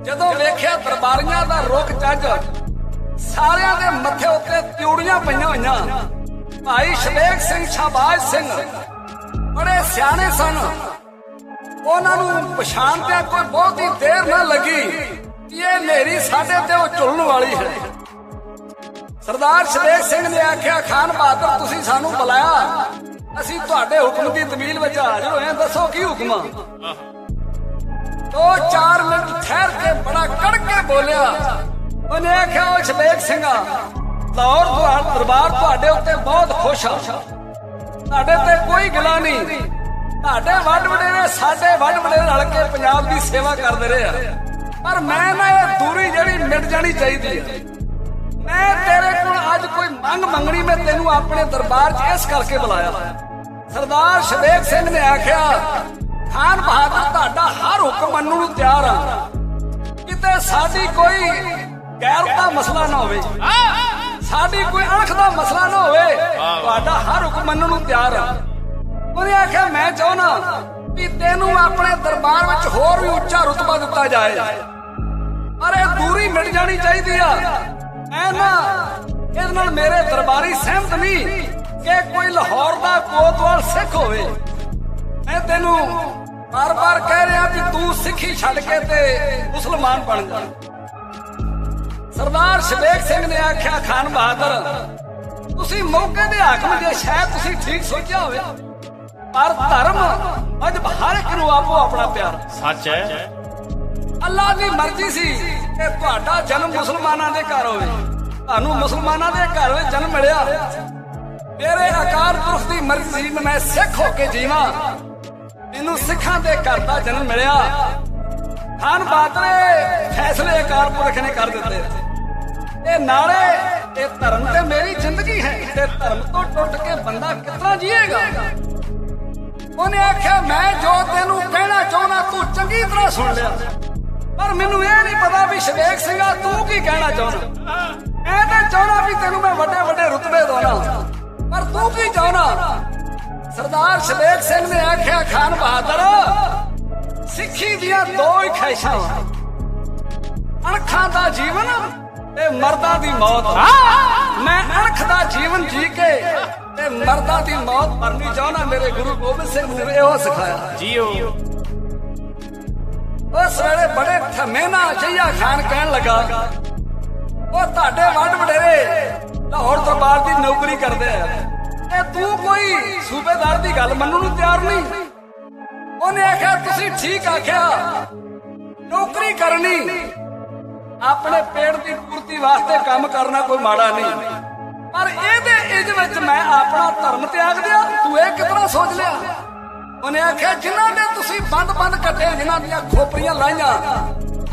Speaker 1: ਜਦੋਂ ਵੇਖਿਆ ਦਰਬਾਰੀਆਂ ਦਾ ਰੁਕ ਚੱਜ, ਸਾਰਿਆਂ ਦੇ ਮੱਥੇ ਉੱਤੇ ਤਿਉੜੀਆਂ ਪਈਆਂ ਹੋਈਆਂ। ਭਾਈ ਸ਼ਬੇਕ ਸਿੰਘ, ਸ਼ਾਬਾਜ਼ ਸਿੰਘ, ਬੜੇ ਸਿਆਣੇ ਸਨ। ਉਹਨਾਂ ਨੂੰ ਪਛਾਣਦਿਆਂ ਕੋਈ ਬਹੁਤੀ ਦੇਰ ਨਾ ਲੱਗੀ ਕਿ ਇਹ ਮੇਰੀ ਸਾਡੇ ਤੇ ਉਹ ਝੁਲਣ ਵਾਲੀ ਹੈ। ਸਰਦਾਰ ਸ਼ਬੇਕ ਸਿੰਘ ਨੇ ਆਖਿਆ, ਖਾਨ ਬਹਾਦਰ, ਤੁਸੀਂ ਸਾਨੂੰ ਬੁਲਾਇਆ। ਅਸੀਂ ਤੁਹਾਡੇ ਹੁਕਮ ਦੀ ਤਮੀਲ ਵਿੱਚ ਹਾਜ਼ਰ ਹੋਏ ਹਾਂ। ਦੱਸੋ ਕੀ ਹੁਕਮ ਆ? ਦੋ ਚਾਰ ਮਿੰਟ ਠਹਿਰ ਕੇ ਬੜਾ ਕੜ ਕੇ ਬੋਲਿਆ। ਉਹਨੇ ਆਖਿਆ, ਉਹ ਸ਼ਬੇਕ ਸਿੰਘਾ ਲਾਹੌਰ ਤੁਹਾਡਾ ਦਰਬਾਰ ਤੁਹਾਡੇ ਉੱਤੇ ਬਹੁਤ ਖੁਸ਼ ਆ। ਤੁਹਾਡੇ ਤੇ ਕੋਈ ਗਿਲਾ ਨਹੀਂ। ਤੁਹਾਡੇ ਵੱਡ ਵਡੇਰੇ ਸਾਡੇ ਵੱਡ ਵਡੇਰੇ ਰਲ ਕੇ ਪੰਜਾਬ ਦੀ ਸੇਵਾ ਕਰਦੇ ਰਹੇ ਆ। ਪਰ ਮੈਂ ਨਾ ਇਹ ਦੂਰੀ ਜਿਹੜੀ ਮਿਟ ਜਾਣੀ ਚਾਹੀਦੀ ਹੈ ਮੈਂ ਤੇਰੇ ਕੋਲ ਅੱਜ ਕੋਈ ਮੰਗ ਮੰਗਣੀ ਮੈਂ ਤੈਨੂੰ ਆਪਣੇ ਦਰਬਾਰ 'ਚ ਇਸ ਕਰਕੇ ਬੁਲਾਇਆ। ਸਰਦਾਰ ਸ਼ਬੇਕ ਸਿੰਘ ਨੇ ਆਖਿਆ ਖਾਨ ਬਹਾਦਰ ਤੁਹਾਡਾ ਹਰ ਹੁਕਮ ਮੰਨਣ ਨੂੰ ਤਿਆਰ ਆ। ਕਿਤੇ ਸਾਡੀ ਕੋਈ ਗੈਰ ਦਾ ਮਸਲਾ ਨਾ ਹੋਵੇ। ਸਾਡੀ ਕੋਈ ਅਣਖ ਦਾ ਮਸਲਾ ਨਾ ਹੋਵੇ, ਤੁਹਾਡਾ ਹਰ ਹੁਕਮ ਮੰਨਣ ਨੂੰ ਤਿਆਰ ਆ। ਉਹਨੇ ਆਖਿਆ, ਮੈਂ ਚਾਹਣਾ ਵੀ ਤੈਨੂੰ ਆਪਣੇ ਦਰਬਾਰ ਵਿੱਚ ਹੋਰ ਵੀ ਉੱਚਾ ਰੁਤਬਾ ਦਿੱਤਾ ਜਾਏ। ਪਰ ਇਹ ਦੂਰੀ ਮਿਟ ਜਾਣੀ ਚਾਹੀਦੀ ਆ। ਐ ਨਾ, ਇਹਦੇ ਨਾਲ ਮੇਰੇ ਦਰਬਾਰੀ ਸਹਿਮਤ ਨਹੀਂ ਕਿ ਕੋਈ ਲਾਹੌਰ ਦਾ ਕੋਤਵਾਲ ਸਿੱਖ ਹੋਵੇ। ਮੈਂ ਤੈਨੂੰ ਬਾਰ-ਬਾਰ ਕਹਿ ਰਿਹਾ ਕਿ ਤੂੰ ਸਿੱਖੀ ਛੱਡ ਕੇ ਤੇ ਮੁਸਲਮਾਨ ਬਣ ਜਾ। ਸਰਦਾਰ ਸ਼ਬੇਕ ਸਿੰਘ ਨੇ ਆਖਿਆ ਖਾਨ ਬਹਾਦਰ ਤੁਸੀਂ ਮੌਕੇ ਦੇ ਹਾਕਮ ਜੇ ਸ਼ਾਇਦ ਤੁਸੀਂ ਠੀਕ ਸੋਚਿਆ ਹੋਵੇ। ਪਰ ਧਰਮ ਅੱਜ ਹਰ ਇੱਕ ਨੂੰ ਆਪੋ ਆਪਣਾ ਪਿਆਰ।
Speaker 2: ਸੱਚ ਹੈ।
Speaker 1: ਅੱਲਾ ਦੀ ਮਰਜ਼ੀ ਸੀ ਕਿ ਤੁਹਾਡਾ ਜਨਮ ਮੁਸਲਮਾਨਾਂ ਦੇ ਘਰ ਹੋਵੇ। ਤੁਹਾਨੂੰ ਮੁਸਲਮਾਨਾਂ ਦੇ ਘਰ ਵਿੱਚ ਜਨਮ ਮਿਲਿਆ। ਮੇਰੇ ਅਕਾਲ ਪੁਰਖ ਦੀ ਮਰਜ਼ੀ ਮੈਂ ਸਿੱਖ ਹੋ ਕੇ ਜੀਵਾਂ। ਮੈਨੂੰ ਸਿੱਖਾਂ ਦੇ ਘਰ ਦਾ ਜਨਮ ਮਿਲਿਆ। ਖਾਨ ਬਾਦਰੇ ਫੈਸਲੇ ਅਕਾਲ ਪੁਰਖ ਨੇ ਕਰ ਦਿੱਤੇ। ਇਹ ਨਾਲੇ, ਇਹ ਧਰਮ ਤੇ ਮੇਰੀ ਜ਼ਿੰਦਗੀ ਹੈ। ਤੇ ਧਰਮ ਤੋਂ ਟੁੱਟ ਕੇ ਬੰਦਾ ਕਿਤਨਾ ਜੀਏਗਾ? ਉਹਨੇ ਆਖਿਆ, ਮੈਂ ਜੋ ਤੈਨੂੰ ਕਹਿਣਾ ਚਾਹੁੰਦਾ, ਤੂੰ ਚੰਗੀ ਤਰ੍ਹਾਂ ਸੁਣ ਲਿਆ। ਪਰ ਮੈਨੂੰ ਇਹ ਨਹੀਂ ਪਤਾ ਵੀ ਸ਼ਵੇਕ ਸਿੰਘਾ ਤੂੰ ਕੀ ਕਹਿਣਾ ਚਾਹੁੰਦਾ? ਇਹ ਤਾਂ ਚਾਹੁੰਦਾ ਵੀ ਤੈਨੂੰ ਮੈਂ ਵੱਡੇ ਵੱਡੇ ਰੁਤਬੇ ਦਵਾਂ ਪਰ ਤੂੰ ਕੀ ਚਾਹੁੰਦਾ? ਸਰਦਾਰ ਸ਼ਵੇਕ ਸਿੰਘ ਨੇ ਆਖਿਆ ਖਾਨ ਬਹਾਦਰ ਸਿੱਖੀ ਦੀਆਂ ਦੋ ਹੀ ਖਾਇਸ਼ਾਂ ਵਾਂ। ਅਣਖਾਂ ਦਾ ਜੀਵਨ ਤੇ ਮਰਦਾਂ ਦੀ ਮੌਤ ਮੈਂ ਅਣਖ ਦਾ ਜੀਵਨ ਜੀ ਕੇ ਤੇ ਮਰਦਾਂ ਦੀ ਮੌਤ ਮਰਨੀ ਚਾਹੁੰਦਾ ਮੇਰੇ ਗੁਰੂ ਗੋਬਿੰਦ ਸਿੰਘ ਨੇ ਇਹੋ ਸਿਖਾਇਆ।
Speaker 2: ਜੀਓ।
Speaker 1: ਉਸ ਵੇਲੇ ਬੜੇ ਥਮੇ ਨਾਲ ਜਈਆ ਖਾਨ ਕਹਿਣ ਲੱਗਾ ਉਹ ਤੁਹਾਡੇ ਵੱਡ ਵਡੇਰੇ ਲਾਹੌਰ ਦਰਬਾਰ ਦੀ ਨੌਕਰੀ ਕਰਦੇ ਆ। ਇਹ ਤੂੰ ਕੋਈ ਸੂਬੇਦਾਰ ਦੀ ਗੱਲ ਮੰਨਣ ਨੂੰ ਤਿਆਰ ਨਹੀਂ। ਉਹਨੇ ਆਖਿਆ, ਤੁਸੀਂ ਠੀਕ ਆਖਿਆ। ਨੌਕਰੀ ਕਰਨੀ। ਆਪਣੇ ਪੇਟ ਦੀ ਪੂਰਤੀ ਵਾਸਤੇ ਕੰਮ ਕਰਨਾ ਕੋਈ ਮਾੜਾ ਨਹੀਂ। ਪਰ ਇਹਦੇ ਇਜ ਵਿੱਚ ਮੈਂ ਆਪਣਾ ਧਰਮ ਤਿਆਗ ਦਿਆ ਤੂੰ ਇਹ ਕਿਤਨਾ ਸੋਚ ਲਿਆ? ਉਹਨੇ ਆਖਿਆ, ਜਿਨ੍ਹਾਂ ਨੇ ਤੁਸੀਂ ਬੰਦ ਬੰਦ ਕੱਟੇ ਜਿਨ੍ਹਾਂ ਦੀਆਂ ਖੋਪਰੀਆਂ ਲਾਈਆਂ,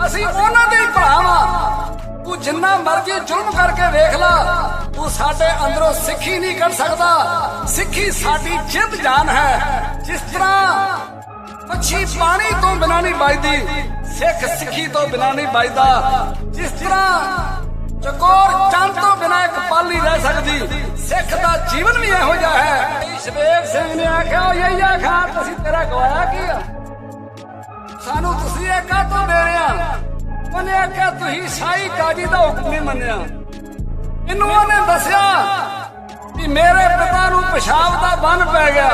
Speaker 1: ਅਸੀਂ ਉਹਨਾਂ ਦੇ ਹੀ ਭਰਾਵਾਂ ਤੂੰ ਜਿੰਨਾ ਮਰਜ਼ੀ ਜ਼ੁਲਮ ਕਰਕੇ ਵੇਖ ਲਾ, ਤੂੰ ਸਾਡੇ ਅੰਦਰੋਂ ਸਿੱਖੀ ਨਹੀਂ ਕੱਢ ਸਕਦਾ। ਸਿੱਖੀ ਸਾਡੀ ਜਿੰਦ ਜਾਨ ਹੈ। ਜਿਸ ਤਰ੍ਹਾਂ ਮੱਛੀ ਪਾਣੀ ਤੋਂ ਬਿਨਾਂ ਨਹੀਂ ਬਚਦੀ ਸਿੱਖ ਸਿੱਖੀ ਤੋਂ ਬਿਨਾਂ ਨਹੀਂ ਬਚਦਾ ਜਿਸ ਤਰ੍ਹਾਂ ਚਕੋਰ ਚੰਦ ਤੋਂ ਬਿਨਾਂ ਇੱਕ ਪਲ ਨਹੀਂ ਰਹਿ ਸਕਦੀ, ਸਿੱਖ ਦਾ ਜੀਵਨ ਵੀ ਇਹੋ ਜਿਹਾ ਹੈ। ਸ਼ਵੇਕ ਸਿੰਘ ਨੇ ਆਖਿਆ ਉਹ ਯਈਆ ਖਾਨ ਤੁਸੀਂ ਤੇਰਾ ਗਵਾਇਆ ਕੀ ਆ? ਸਾਨੂੰ ਤੁਸੀਂ ਇਹ ਕਾਹਤੋਂ ਦੇ ਰਹੇ ਆ? ਉਹਨੇ ਆਖਿਆ ਤੁਸੀਂ ਸ਼ਾਹੀ ਕਾਜੀ ਦਾ ਹੁਕਮ ਨਹੀਂ ਮੰਨਿਆ। ਇਹਨੂੰ ਉਹਨੇ ਦੱਸਿਆ ਕਿ ਮੇਰੇ ਪਿਤਾ ਨੂੰ ਪਿਸ਼ਾਬ ਦਾ ਬੰਨ ਪੈ ਗਿਆ।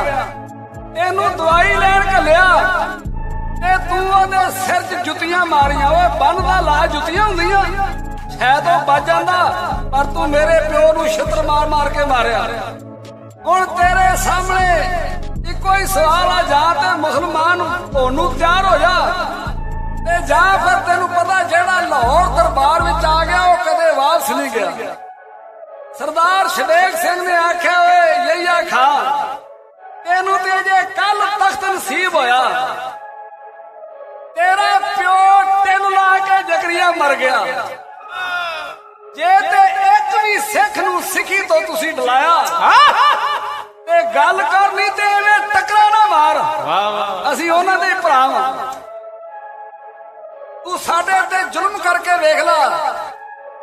Speaker 1: ਇਹਨੂੰ ਦਵਾਈ ਲੈਣ ਘੱਲਿਆ ਇਹ ਤੂੰ ਉਹਦੇ ਸਿਰ 'ਚ ਜੁੱਤੀਆਂ ਮਾਰੀਆਂ। ਓਏ, ਬੰਨ ਦਾ ਲਾ ਜੁੱਤੀਆਂ ਹੁੰਦੀਆਂ। ਸ਼ਾਇਦ ਉਹ ਬਚ ਜਾਂਦਾ, ਪਰ ਤੂੰ ਮੇਰੇ ਪਿਓ ਨੂੰ ਛਿੱਤਰ ਮਾਰ ਮਾਰ ਕੇ ਮਾਰਿਆ। ਹੁਣ ਤੇਰੇ ਸਾਹਮਣੇ ਇੱਕੋ ਹੀ ਸਵਾਲ ਆ, ਜਾ ਤੇ ਮੁਸਲਮਾਨ ਹੋਣ ਨੂੰ ਤਿਆਰ ਹੋ ਜਾ। ਤੇ ਜਾਂ ਫਿਰ ਤੈਨੂੰ ਪਤਾ ਜਿਹੜਾ ਲਾਹੌਰ ਦਰਬਾਰ ਵਿੱਚ ਆ ਗਿਆ ਉਹ ਕਦੇ ਵਾਪਸ ਨਹੀਂ ਗਿਆ। ਸਰਦਾਰ ਸ਼ਵੇਕ ਸਿੰਘ ਨੇ ਆਖਿਆ ਓਏ ਯਈਆ ਖਾਨ ਤੈਨੂੰ ਤੇ ਜੇ ਕੱਲ ਤਖਤ ਨਸੀਬ ਹੋਇਆ। ਤੇਰਾ ਪਿਓ ਤਿੰਨ ਲਾ ਕੇ ਜਕਰੀਆ ਮਰ ਗਿਆ। ਜੇ ਤੇ ਇੱਕ ਵੀ ਸਿੱਖ ਨੂੰ ਸਿੱਖੀ ਤੋਂ ਤੁਸੀਂ ਡਲਾਇਆ ਤੇ ਗੱਲ ਕਰਨੀ ਤੇ ਐਵੇਂ ਟਕਰਾ ਨਾ ਮਾਰ।
Speaker 2: ਵਾਹ ਵਾਹ।
Speaker 1: ਅਸੀਂ ਉਹਨਾਂ ਦੇ ਹੀ ਭਰਾ ਵਾਂ। ਤੂੰ ਸਾਡੇ ਤੇ ਜ਼ੁਲਮ ਕਰਕੇ ਵੇਖ ਲਾ।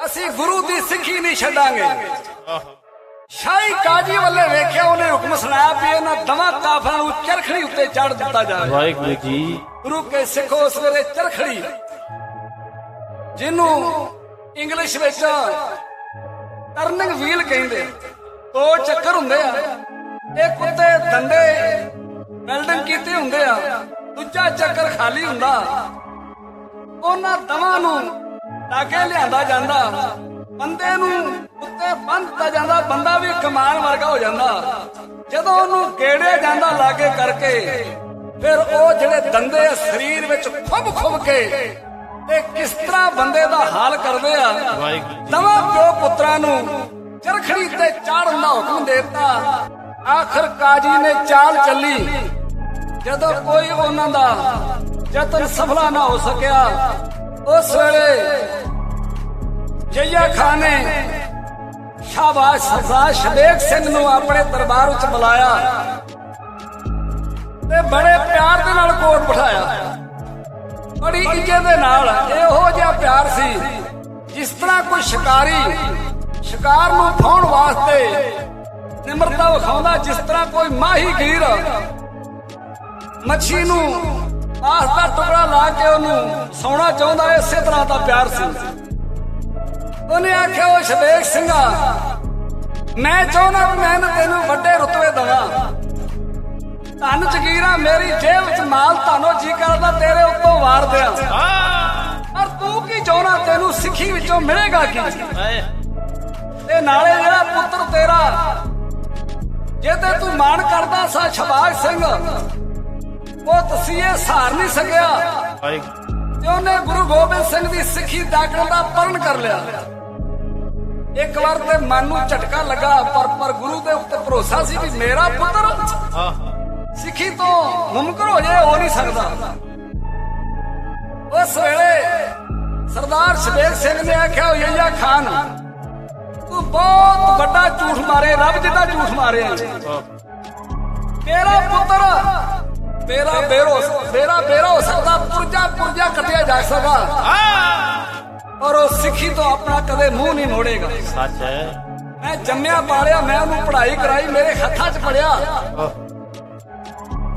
Speaker 1: ਅਸੀਂ ਗੁਰੂ ਦੀ ਸਿੱਖੀ ਨਹੀਂ ਛੱਡਾਂਗੇ। ਸ਼ਾਹੀ ਕਾਜੀ ਵੱਲੇ ਵੇਖਿਆ ਉਹਨੇ ਹੁਕਮ ਸੁਣਾਇਆ ਵੀ ਇਹਨਾਂ ਦਵਾ ਕਾਫਰਾਂ ਨੂੰ ਚਰਖੜੀ ਉੱਤੇ ਚੜ ਦਿੱਤਾ ਜਾਵੇ।
Speaker 2: ਵਾਹਿਗੁਰੂ ਜੀ।
Speaker 1: ਗੁਰੂ ਕੇ ਸਿੱਖੋ ਉਸ ਵੇਲੇ ਚਰਖੜੀ ਜਿਹਨੂੰ ਇੰਗਲਿਸ਼ ਵਿੱਚ ਟਰਨਿੰਗ ਵੀਲ ਕਹਿੰਦੇ। ਦੋ ਚੱਕਰ ਹੁੰਦੇ ਆ। ਇੱਕ ਉੱਤੇ ਦੰਦੇ ਵੈਲਡਿੰਗ ਕੀਤੇ ਹੁੰਦੇ ਆ। ਦੂਜਾ ਚੱਕਰ ਖਾਲੀ ਹੁੰਦਾ। ਉਹਨਾਂ ਦਵਾਂ ਨੂੰ ਲਾਗੇ ਲਿਆਂਦਾ ਜਾਂਦਾ। ਬੰਦੇ ਨੂੰ ਉੱਤੇ ਬੰਨ੍ਹਤਾ ਜਾਂਦਾ, ਬੰਦਾ ਵੀ ਕਮਾਨ ਵਰਗਾ ਹੋ ਜਾਂਦਾ। ਜਦੋਂ ਉਹਨੂੰ ਗੇੜਿਆ ਜਾਂਦਾ ਲਾਗੇ ਕਰਕੇ, ਫਿਰ ਉਹ ਜਿਹੜੇ ਦੰਦੇ ਸਰੀਰ ਵਿੱਚ ਖੁੱਬ ਖੁੱਬ ਕੇ ਤੇ ਕਿਸ ਤਰ੍ਹਾਂ ਬੰਦੇ ਦਾ ਹਾਲ ਕਰਦੇ ਆ
Speaker 2: ਵਾਹਿਗੁਰੂ
Speaker 1: ਦਵਾ ਪਿਓ ਪੁੱਤਰਾਂ ਨੂੰ ਚਰਖੜੀ ਤੇ ਚਾੜਨ ਦਾ ਹੁਕਮ ਦਿੱਤਾ। ਆਖਰ ਕਾਜੀ ਨੇ ਚਾਲ ਚੱਲੀ। ਜਦੋਂ ਕੋਈ ਉਹਨਾਂ ਦਾ ਯਤਨ ਸਫਲਾ ਨਾ ਹੋ ਸਕਿਆ, ਉਸ ਵੇਲੇ ਜਈਆ ਖਾਨ ਨੇ ਸ਼ਾਬਾਸ਼ ਸਰਦਾਰ ਸ਼ਬੇਕ ਸਿੰਘ ਨੂੰ ਆਪਣੇ ਦਰਬਾਰ ਵਿੱਚ ਬੁਲਾਇਆ ਤੇ ਬੜੇ ਪਿਆਰ ਦੇ ਨਾਲ ਕੋਟ ਬਿਠਾਇਆ। ਬੜੀ ਇੱਜ਼ਤ ਦੇ ਨਾਲ ਇਹੋ ਜਿਹਾ ਪਿਆਰ ਸੀ ਜਿਸ ਤਰ੍ਹਾਂ ਕੋਈ ਸ਼ਿਕਾਰੀ ਸ਼ਿਕਾਰ ਨੂੰ ਫਾਉਣ ਵਾਸਤੇ ਨਿਮਰਤਾ ਵਿਖਾਉਂਦਾ, ਜਿਸ ਤਰ੍ਹਾਂ ਕੋਈ ਮਾਹੀ ਗੀਰ ਮੱਛੀ ਨੂੰ ਆਸ ਦਾ ਟੁਕੜਾ ਲਾ ਕੇ ਉਹਨੂੰ ਸੌਣਾ ਚਾਹੁੰਦਾ, ਇਸੇ ਤਰ੍ਹਾਂ ਦਾ ਪਿਆਰ ਸੀ। ਉਹਨੇ ਆਖਿਆ ਉਹ ਸ਼ਬੇਕ ਸਿੰਘਾ, ਮੈਂ ਚਾਹੁੰਦਾ ਮੈਂ ਤੈਨੂੰ ਵੱਡੇ ਰੁਤਬੇ ਦਵਾਂ। ਧੰਨ ਜਗੀਰਾ ਮੇਰੀ ਜੇਬ ਵਿੱਚ ਮਾਲ ਧਾਨੋ ਜੀ ਕਰਦਾ, ਤੇਰੇ ਉੱਤੋਂ ਵਾਰ ਦਿਆਂ। ਪਰ ਤੂੰ ਕੀ ਚਾਹੁੰਦਾ, ਤੈਨੂੰ ਸਿੱਖੀ ਵਿੱਚੋਂ ਮਿਲੇਗਾ ਕੀ? ਤੇ ਨਾਲੇ ਜਿਹੜਾ ਪੁੱਤਰ ਤੇਰਾ ਜੇ ਤੇ ਤੂੰ ਮਾਣ ਕਰਦਾ ਸਾ, ਸ਼ਬਾਸ਼ ਸਿੰਘ ਉਹ ਤਸੀਏ ਸਹਾਰ ਨਹੀਂ ਸਕਿਆ। ਤੇ ਉਹਨੇ ਗੁਰੂ ਗੋਬਿੰਦ ਸਿੰਘ ਦੀ ਸਿੱਖੀ ਦਾਖਲ ਦਾ ਪਰਨ ਕਰ ਲਿਆ। ਇੱਕ ਵਾਰ ਤੇ ਮਨ ਨੂੰ ਝਟਕਾ ਲੱਗਾ ਪਰ ਪਰ ਗੁਰੂ ਦੇ ਉੱਤੇ ਭਰੋਸਾ ਸੀ ਵੀ ਮੇਰਾ ਪੁੱਤਰ ਸਿੱਖੀ ਤੋਂ ਮੁਮਕਨ ਹੋ ਜਾਏ ਹੋ ਨਹੀਂ ਸਕਦਾ। ਉਸ ਵੇਲੇ ਸਰਦਾਰ ਸ਼ਬੇਗ ਸਿੰਘ ਨੇ ਆਖਿਆ ਯਈਆ ਖਾਨ ਤੂੰ ਬਹੁਤ ਵੱਡਾ ਝੂਠ ਮਾਰੇ ਰੱਬ ਜਿੱਦਾਂ ਝੂਠ ਮਾਰਿਆ। ਤੇਰਾ ਪੁੱਤਰ ਤੇਰਾ ਬੇਰੋ ਤੇਰਾ ਬੇਰੋ ਹੋ ਸਕਦਾ ਪੁਰਜਾ ਪੁਰਜਾ ਕੱਟਿਆ ਜਾ ਸਕਦਾ ਔਰ ਉਹ ਸਿੱਖੀ ਤੋਂ ਆਪਣਾ ਕਦੇ ਮੂੰਹ ਨਹੀਂ ਮੋੜੇਗਾ।
Speaker 2: ਸੱਚ ਹੈ।
Speaker 1: ਮੈਂ ਜੰਮਿਆ ਪਾਲਿਆ ਮੈਂ ਉਹਨੂੰ ਪੜ੍ਹਾਈ ਕਰਾਈ ਮੇਰੇ ਹੱਥਾਂ 'ਚ ਪੜਿਆ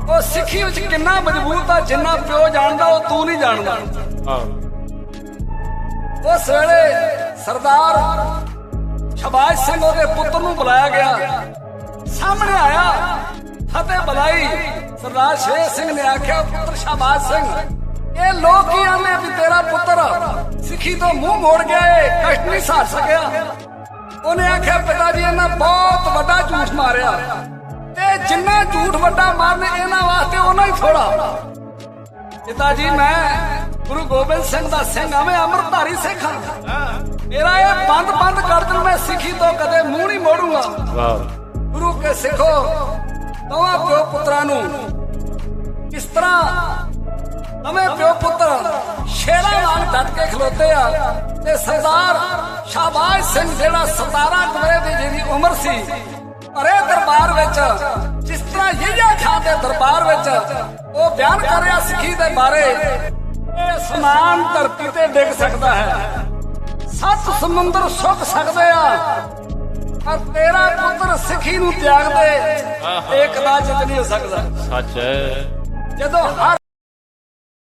Speaker 1: ਉਹ ਸਿੱਖੀ ਵਿੱਚ ਕਿੰਨਾ ਮਜ਼ਬੂਤ ਆ ਜਿੰਨਾ ਪਿਓ ਜਾਣਦਾ ਉਹ ਤੂੰ ਨਹੀਂ ਜਾਣਦਾ।
Speaker 2: ਆਹ,
Speaker 1: ਉਸ ਵੇਲੇ ਸਰਦਾਰ ਸ਼ਬਾਸ਼ ਸਿੰਘ ਉਹਦੇ ਪੁੱਤਰ ਨੂੰ ਬੁਲਾਇਆ ਗਿਆ। ਸਾਹਮਣੇ ਆਇਆ ਫਤਿਹ ਬੁਲਾਈ। ਸਰਦਾਰ ਸ਼ੇਰ ਸਿੰਘ ਨੇ ਆਖਿਆ ਪੁੱਤਰ ਸ਼ਬਾਸ਼ ਸਿੰਘ ਇਹ ਲੋਕ ਕੀ ਆਨੇ ਵੀ ਤੇਰਾ ਪੁੱਤਰ। ਸਿੱਖੀ ਤੋਂ ਮੂੰਹ ਮੋੜ ਗਿਆ ਏ ਕਸ਼ਟ ਨਹੀਂ ਸਹਾਰ ਸਕਿਆ। ਉਹਨੇ ਆਖਿਆ ਪਿਤਾ ਜੀ ਇਹਨਾਂ ਬਹੁਤ ਵੱਡਾ ਝੂਠ ਮਾਰਿਆ। ਤੇ ਜਿੰਨਾ ਝੂਠ ਵੱਡਾ ਮਾਰਨੇ ਇਹਨਾਂ ਵਾਸਤੇ ਉਹਨਾਂ ਹੀ ਥੋੜਾ। ਪਿਤਾ ਜੀ ਮੈਂ ਗੁਰੂ ਗੋਬਿੰਦ ਸਿੰਘ ਦਾ ਸਿੰਘ ਆ ਮੈਂ ਅੰਮ੍ਰਿਤਧਾਰੀ ਸਿੱਖ ਹਾਂ। ਮੇਰਾ ਇਹ ਬੰਦ ਬੰਦ ਕਰ ਦੇਣ ਮੈਂ ਸਿੱਖੀ ਤੋਂ ਕਦੇ ਮੂੰਹ ਨਹੀਂ ਮੋੜੂੰਗਾ।
Speaker 2: ਵਾਹ।
Speaker 1: ਗੁਰੂ ਕੇ ਸਿੱਖੋ ਦੋਵਾਂ ਪਿਓ ਪੁੱਤਰਾਂ ਨੂੰ। ਇਸ ਤਰ੍ਹਾਂ ਨਵੇਂ ਪਿਓ ਪੁੱਤਰ ਸ਼ੇਰਾਂ ਨਾਲ ਡਟ ਕੇ ਖਲੋਤੇ ਆ ਤੇ ਸਰਦਾਰ ਸ਼ਾਬਾਸ਼ ਸਿੰਘ ਜਿਹੜਾ 17 ਕੁ ਦੀ ਜਿਹਦੀ ਉਮਰ ਸੀ ਭਰੇ ਦਰਬਾਰ ਵਿੱਚ, ਜਿਸ ਤਰ੍ਹਾਂ ਯਹੀਆ ਖਾਨ ਦੇ ਦਰਬਾਰ ਵਿੱਚ ਉਹ ਬਿਆਨ ਕਰ ਰਿਹਾ ਸਿੱਖੀ ਦੇ ਬਾਰੇ, ਇਹ ਸਮਾਨ ਧਰਤੀ ਤੇ ਡਿੱਗ ਸਕਦਾ ਹੈ। ਸੱਤ ਸਮੁੰਦਰ ਸੁੱਕ ਸਕਦੇ ਆ ਪਰ ਤੇਰਾ ਪੁੱਤਰ ਸਿੱਖੀ ਨੂੰ ਤਿਆਗ ਦੇ ਇਹ ਕਦਾਚਿਤ ਨਹੀਂ ਹੋ ਸਕਦਾ
Speaker 2: ਸੱਚ ਹੈ।
Speaker 1: ਜਦੋਂ ਹਰ